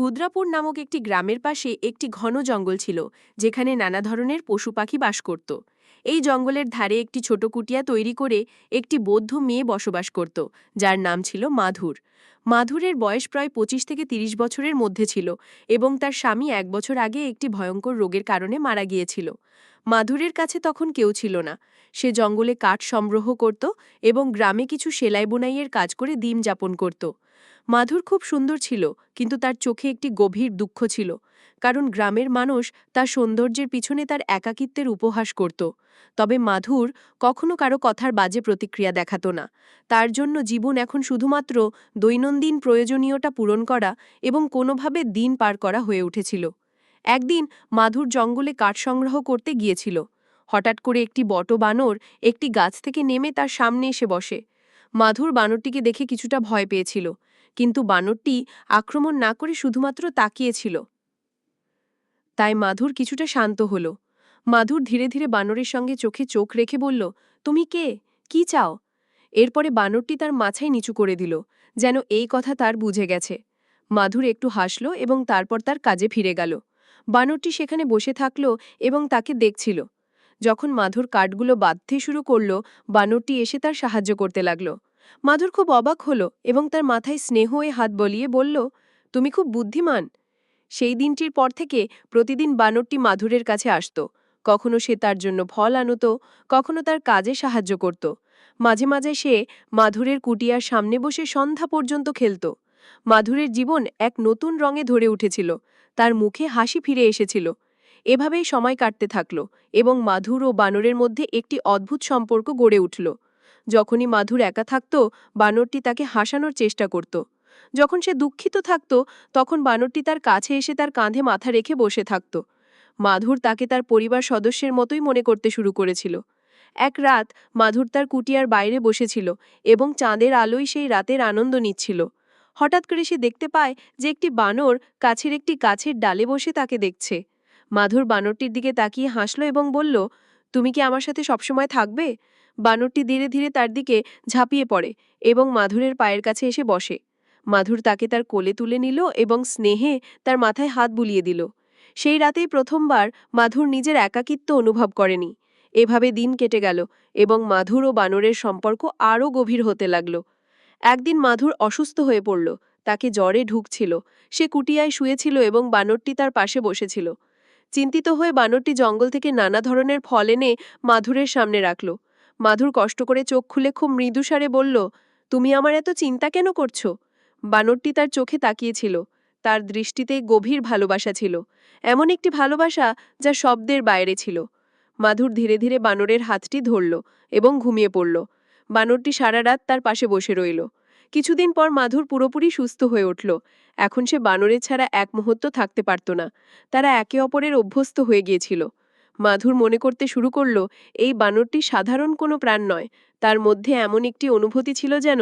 ক্ষুদ্রাপুর নামক একটি গ্রামের পাশে একটি ঘন জঙ্গল ছিল, যেখানে নানা ধরনের পশু পাখি বাস করত। এই জঙ্গলের ধারে একটি ছোট কুটিয়া তৈরি করে একটি বৌদ্ধ মেয়ে বসবাস করত, যার নাম ছিল মাধুর। মাধুরের বয়স প্রায় পঁচিশ থেকে তিরিশ বছরের মধ্যে ছিল এবং তার স্বামী এক বছর আগে একটি ভয়ঙ্কর রোগের কারণে মারা গিয়েছিল। মাধুরের কাছে তখন কেউ ছিল না। সে জঙ্গলে কাঠ সংগ্রহ করত এবং গ্রামে কিছু সেলাই বোনাইয়ের কাজ করে দিন যাপন করত। মাধুর খুব সুন্দর ছিল, কিন্তু তার চোখে একটি গভীর দুঃখ ছিল, কারণ গ্রামের মানুষ তার সৌন্দর্যের পিছনে তার একাকিত্বের উপহাস করত। তবে মাধুর কখনো কারও কথার বাজে প্রতিক্রিয়া দেখাত না। তার জন্য জীবন এখন শুধুমাত্র দৈনন্দিন প্রয়োজনীয়তা পূরণ করা এবং কোনোভাবে দিন পার করা হয়ে উঠেছিল। একদিন মাধুর জঙ্গলে কাঠ সংগ্রহ করতে গিয়েছিল। হঠাৎ করে একটি বট বানর একটি গাছ থেকে নেমে তার সামনে এসে বসে। মাধুর বানরটিকে দেখে কিছুটা ভয় পেয়েছিল, কিন্তু বানরটি আক্রমণ না করে শুধুমাত্র তাকিয়েছিল। তাই মাধুর কিছুটা শান্ত হল। মাধুর ধীরে ধীরে বানরের সঙ্গে চোখে চোখ রেখে বলল, তুমি কে? কি চাও? এরপরে বানরটি তার মাথায় নিচু করে দিল, যেন এই কথা তার বুঝে গেছে। মাধুর একটু হাসল এবং তারপর তার কাজে ফিরে গেল। বানরটি সেখানে বসে থাকল এবং তাকে দেখছিল। যখন মাধুর কাঠগুলো বাঁধতে শুরু করল, বানরটি এসে তার সাহায্য করতে লাগল। মাধুর খুব অবাক হলো এবং তার মাথায় স্নেহ এ হাত বলিয়ে বলল, তুমি খুব বুদ্ধিমান। সেই দিনটির পর থেকে প্রতিদিন বানরটি মাধুরের কাছে আসত। কখনো সে তার জন্য ফল আনত, কখনো তার কাজে সাহায্য করত। মাঝে মাঝে সে মাধুরের কুটিয়ার সামনে বসে সন্ধ্যা পর্যন্ত খেলত। মাধুরের জীবন এক নতুন রঙে ধরে উঠেছিল। তার মুখে হাসি ফিরে এসেছিল। এভাবেই সময় কাটতে থাকল এবং মাধুর ও বানরের মধ্যে একটি অদ্ভুত সম্পর্ক গড়ে উঠল। যখনই মাধুর একা থাকত, বানরটি তাকে হাসানোর চেষ্টা করত। যখন সে দুঃখিত থাকত, তখন বানরটি তার কাছে এসে তার কাঁধে মাথা রেখে বসে থাকত। মাধুর তাকে তার পরিবার সদস্যের মতোই মনে করতে শুরু করেছিল। এক রাত, মাধুর তার কুটিয়ার বাইরে বসেছিল এবং চাঁদের আলোয় সেই রাতের আনন্দ নিচ্ছিল। হঠাৎ করে সে দেখতে পায় যে একটি বানর কাছের একটি গাছের ডালে বসে তাকে দেখছে। মাধুর বানরটির দিকে তাকিয়ে হাসল এবং বলল, তুমি কি আমার সাথে সবসময় থাকবে? বানরটি ধীরে ধীরে তার দিকে ঝাঁপিয়ে পড়ে এবং মাধুরের পায়ের কাছে এসে বসে। মাধুর তাকে তার কোলে তুলে নিল এবং স্নেহে তার মাথায় হাত বুলিয়ে দিল। সেই রাতেই প্রথমবার মাধুর নিজের একাকিত্ব অনুভব করেনি। এভাবে দিন কেটে গেল এবং মাধুর ও বানরের সম্পর্ক আরও গভীর হতে লাগল। একদিন মাধুর অসুস্থ হয়ে পড়ল। তাকে জ্বরে ঢুকছিল। সে কুটিয়ায় শুয়েছিল এবং বানরটি তার পাশে বসেছিল। চিন্তিত হয়ে বানরটি জঙ্গল থেকে নানা ধরনের ফল এনে মাধুরের সামনে রাখল। মাধুর কষ্ট করে চোখ খুলে খুব মৃদুসারে বলল, তুমি আমার এত চিন্তা কেন করছ? বানরটি তার চোখে তাকিয়েছিল। তার দৃষ্টিতে গভীর ভালোবাসা ছিল। এমন একটি ভালোবাসা যা শব্দের বাইরে ছিল। মাধুর ধীরে ধীরে বানরের হাতটি ধরল এবং ঘুমিয়ে পড়ল। বানরটি সারা রাত তার পাশে বসে রইল। কিছুদিন পর মাধুর পুরোপুরি সুস্থ হয়ে উঠল। এখন সে বানরের ছাড়া এক মুহূর্ত থাকতে পারত না। তারা একে অপরের অভ্যস্ত হয়ে গিয়েছিল। মাধুর মনে করতে শুরু করল, এই বানরটি সাধারণ কোনো প্রাণ নয়। তার মধ্যে এমন একটি অনুভূতি ছিল যেন